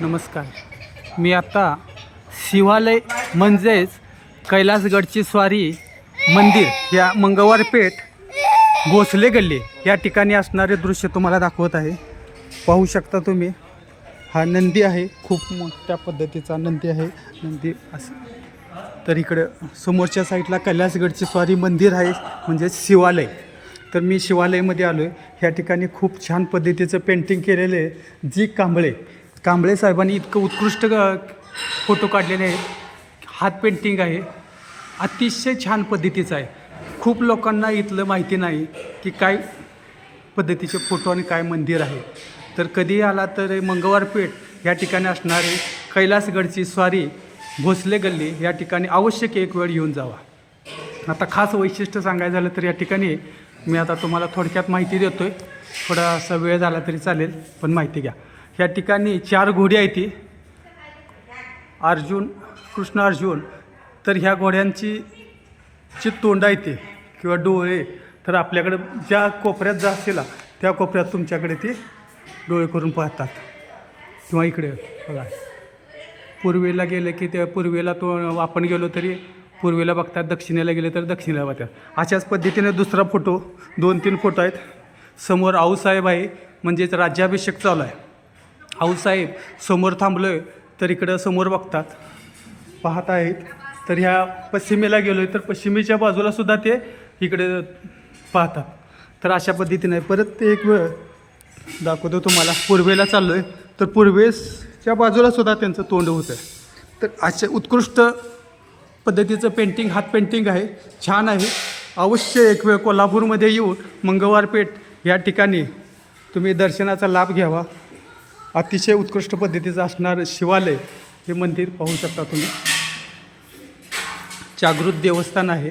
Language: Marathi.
नमस्कार. मी आता शिवालय म्हणजेच कैलासगडची स्वारी मंदिर या मंगळवार पेठ भोसले गल्ली या ठिकाणी असणारे दृश्य तुम्हाला दाखवत आहे. पाहू शकता तुम्ही. हा नंदी आहे. खूप मोठ्या पद्धतीचा नंदी आहे. नंदी असं. तर इकडं समोरच्या साईडला कैलासगडची स्वारी मंदिर आहे म्हणजे शिवालय. तर मी शिवालयमध्ये आलो आहे ह्या ठिकाणी खूप छान पद्धतीचं पेंटिंग केलेलं आहे. जी कांबळे. कांबळे साहेबांनी इतकं उत्कृष्ट ग- फोटो काढलेले आहेत. हात पेंटिंग आहे. अतिशय छान पद्धतीचं आहे. खूप लोकांना इथलं माहिती नाही की काय पद्धतीचे फोटो आणि काय मंदिर आहे. तर कधी आला तर मंगळवारपेठ या ठिकाणी असणारे कैलासगडची स्वारी भोसले गल्ली या ठिकाणी आवश्यक एक वेळ येऊन जावा. आता खास वैशिष्ट्य सांगायचं झालं तर या ठिकाणी मी आता तुम्हाला थोडक्यात माहिती देतो आहे थोडासा वेळ झाला तरी चालेल पण माहिती घ्या. या ठिकाणी चार घोडी आहेत ती अर्जुन कृष्ण अर्जुन. तर ह्या घोड्यांची जी तोंड आहे ते किंवा डोळे तर आपल्याकडे ज्या कोपऱ्यात जा असेल त्या कोपऱ्यात तुमच्याकडे ते डोळे करून पाहतात. किंवा इकडे बघा. पूर्वेला गेलं की त्या पूर्वेला तो आपण गेलो तरी पूर्वेला बघतात दक्षिणेला गेले तर दक्षिणेला बघतात. अशाच पद्धतीने दुसरा फोटो दोन तीन फोटो आहेत. समोर आऊसाहेब आहे म्हणजेच राज्याभिषेक चालू आहे. आऊसाहेब समोर थांबलो आहे तर इकडं समोर बघतात. पाहत आहेत. तर ह्या पश्चिमेला गेलो आहे तर पश्चिमेच्या बाजूला सुद्धा ते इकडे पाहतात. तर अशा पद्धतीने परत ते एक वेळ दाखवतो तुम्हाला. पूर्वेला चाललो आहे तर पूर्वेसच्या बाजूला सुद्धा त्यांचं तोंड होतं आहे तर अशा उत्कृष्ट पद्धतीचं पेंटिंग हात पेंटिंग आहे. छान आहे. अवश्य एक वेळ कोल्हापूरमध्ये येऊन मंगळवार पेठ या ठिकाणी तुम्ही दर्शनाचा लाभ घ्यावा. अतिशय उत्कृष्ट पद्धतीचं असणारं शिवालय हे मंदिर पाहू शकता तुम्ही. जागृत देवस्थान आहे.